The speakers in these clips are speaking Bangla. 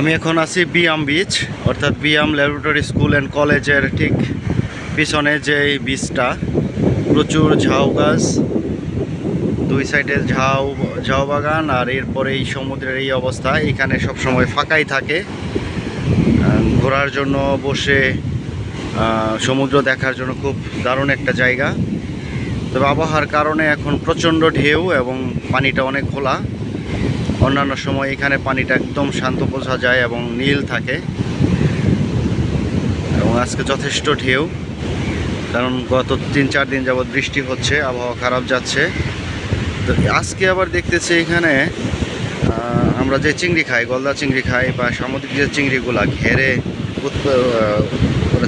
আমি এখন আছি বিয়াম বিচ অর্থাৎ বিয়াম ল্যাবরেটরি স্কুল অ্যান্ড কলেজের ঠিক পিছনে যে বিচটা প্রচুর ঝাউ গাছ, দুই সাইডে ঝাউ ঝাউ বাগান আর এরপরে এই সমুদ্রের এই অবস্থা, এখানে সব সময় ফাঁকাই থাকে। ঘোরার জন্য বসে সমুদ্র দেখার জন্য খুব দারুণ একটা জায়গা। তবে আবহাওয়ার কারণে এখন প্রচণ্ড ঢেউ এবং পানিটা অনেক খোলা। অন্যান্য সময় এখানে পানিটা একদম শান্ত বোঝা যায় এবং নীল থাকে। এবং আজকে যথেষ্ট ঢেউ, কারণ গত তিন চার দিন যাবৎ বৃষ্টি হচ্ছে, আবহাওয়া খারাপ যাচ্ছে। তো আজকে আবার দেখতেছি এখানে আমরা যে চিংড়ি খাই, গলদা চিংড়ি খাই বা সামুদ্রিক যে চিংড়িগুলা ঘেরে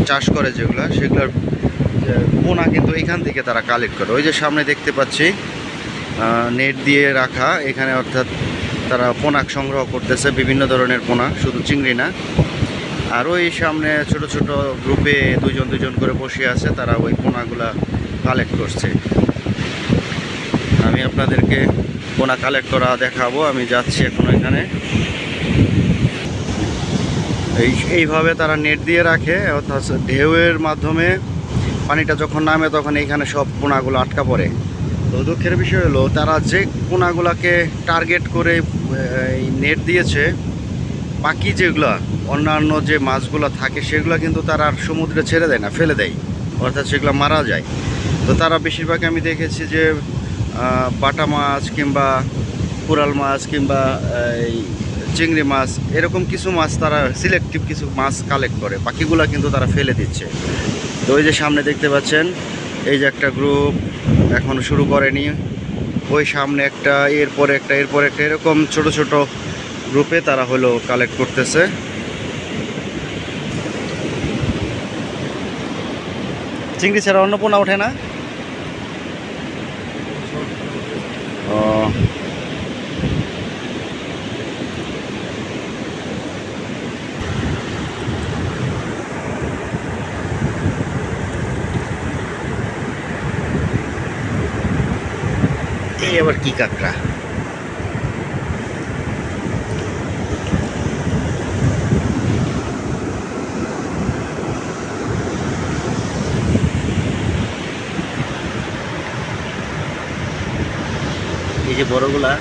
চাষ করে যেগুলো, সেগুলোর পোনা কিন্তু এখান থেকে তারা কালেক্ট করে। ওই যে সামনে দেখতে পাচ্ছি নেট দিয়ে রাখা, এখানে অর্থাৎ তারা পোনাক সংগ্রহ করতেছে, বিভিন্ন ধরনের পোনা শুধু চিংড়ি না। আর ওই সামনে ছোট ছোট গ্রুপে দুজন দুজন করে বসে আছে, তারা ওই পোনাগুলা কালেক্ট করছে। আমি আপনাদেরকে পোনা কালেক্ট করা দেখাবো, আমি যাচ্ছি এখন এখানে। এই এইভাবে তারা নেট দিয়ে রাখে, অর্থাৎ ঢেউয়ের মাধ্যমে পানিটা যখন নামে তখন এইখানে সব পোনাগুলো আটকা পড়ে। তো দুঃখের বিষয় হলো, তারা যে পোনাগুলাকে টার্গেট করে নেট দিয়েছে, বাকি যেগুলো, অন্যান্য যে মাছগুলো থাকে, সেগুলো কিন্তু তারা আর সমুদ্রে ছেড়ে দেয় না, ফেলে দেয়। অর্থাৎ সেগুলো মারা যায়। তো তারা বেশিরভাগ আমি দেখেছি যে বাটা মাছ কিংবা কোরাল মাছ কিংবা এই চিংড়ি মাছ, এরকম কিছু মাছ তারা সিলেক্টিভ কিছু মাছ কালেক্ট করে, বাকিগুলো কিন্তু তারা ফেলে দিচ্ছে। তো ওই যে সামনে দেখতে পাচ্ছেন এই যে একটা গ্রুপ এখন শুরু করেনি। ওই সামনে একটা, এরপরে একটা, এরপর একটা, এরকম ছোট ছোট গ্রুপে তারা হলো কালেক্ট করতেছে। চিংড়ি ছাড়া অন্নপূর্ণা ওঠে না? ও এই আবার কি কাঁকড়া? এই যে বড়গুলা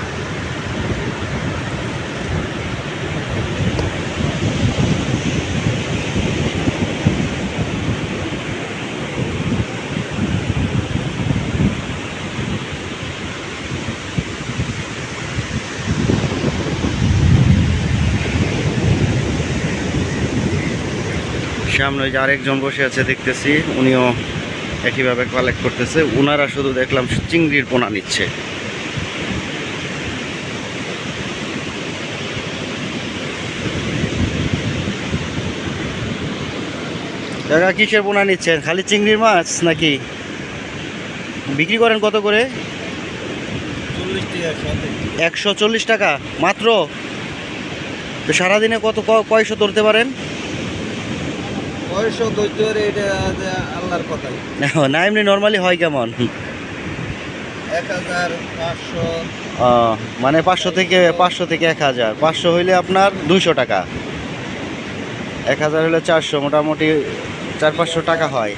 সামনে ওই যে আরেকজন বসে আছে দেখতেছি। উনিও একইভাবে কালেক্ট করতেছে। ওনারা শুধু দেখলাম চিংড়ির পোনা নিচ্ছে। দাদা কিসের পোনা নিচ্ছেন? খালি চিংড়ির মাছ নাকি? বিক্রি করেন কত করে? একশো চল্লিশ টাকা মাত্র? তো সারাদিনে কত কয়শো তুলতে পারেন? বয়স দৈত্যের এটা আল্লাহর কথাই। না এমনি নর্মালি হয় কেমন? এক হাজার পাঁচশো। মানে পাঁচশো থেকে পাঁচশো থেকে এক হাজার। পাঁচশো হইলে আপনার দুইশো টাকা। এক হাজার হলে চারশো মোটামুটি চার পাঁচশো টাকা হয়।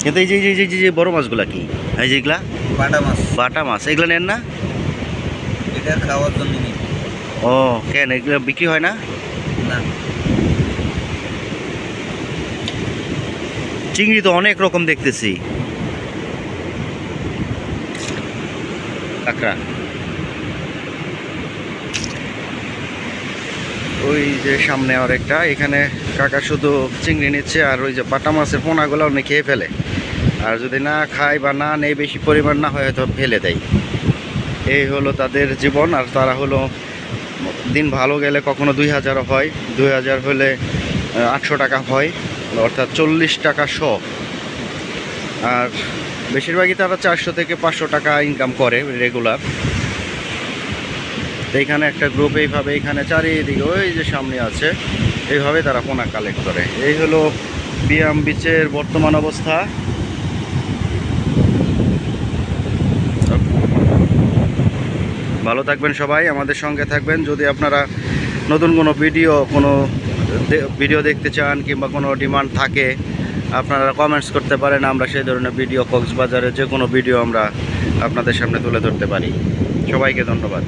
কিন্তু এই যে এই যে যে- যে বড় মাছগুলা কি? এই যেগুলা বাটা মাছ। বাটা মাছ। এগুলো নেন না? এটা খাওয়ার জন্য ও কেন এগুলো বিক্রি হয় না? চিংড়ি তো অনেক রকম দেখতেছি। কাঁকড়া। ওই যে সামনে আরেকটা এখানে কাকা শুধু চিংড়ি নিচ্ছে আর ওই যে বাটা মাছের পোনাগুলো উনি খেয়ে ফেলে। আর যদি না খায় বা না নেই বেশি পরিমাণ না হয় হয়তো ফেলে দেয়। এই হলো তাদের জীবন আর তারা হলো দিন ভালো গেলে কখনো দুই হাজারও হয়, দুই হাজার হলে আটশো টাকা হয়, অর্থাৎ চল্লিশ টাকা শ। আর বেশিরভাগই তারা চারশো থেকে পাঁচশো টাকা ইনকাম করে রেগুলার তো এইখানে একটা গ্রুপ এইভাবে এইখানে চারিদিকে ওই যে সামনে আছে, এইভাবে তারা পোনা কালেক্ট করে। এই হলো বিয়াম বিচের বর্তমান অবস্থা। ভালো থাকবেন সবাই, আমাদের সঙ্গে থাকবেন। যদি আপনারা নতুন কোনো ভিডিও কোনো ভিডিও দেখতে চান কিংবা কোনো ডিমান্ড থাকে, আপনারা কমেন্টস করতে পারেন। আমরা সেই ধরনের ভিডিও কক্সবাজারে যে কোনো ভিডিও আমরা আপনাদের সামনে তুলে ধরতে পারি। সবাইকে ধন্যবাদ।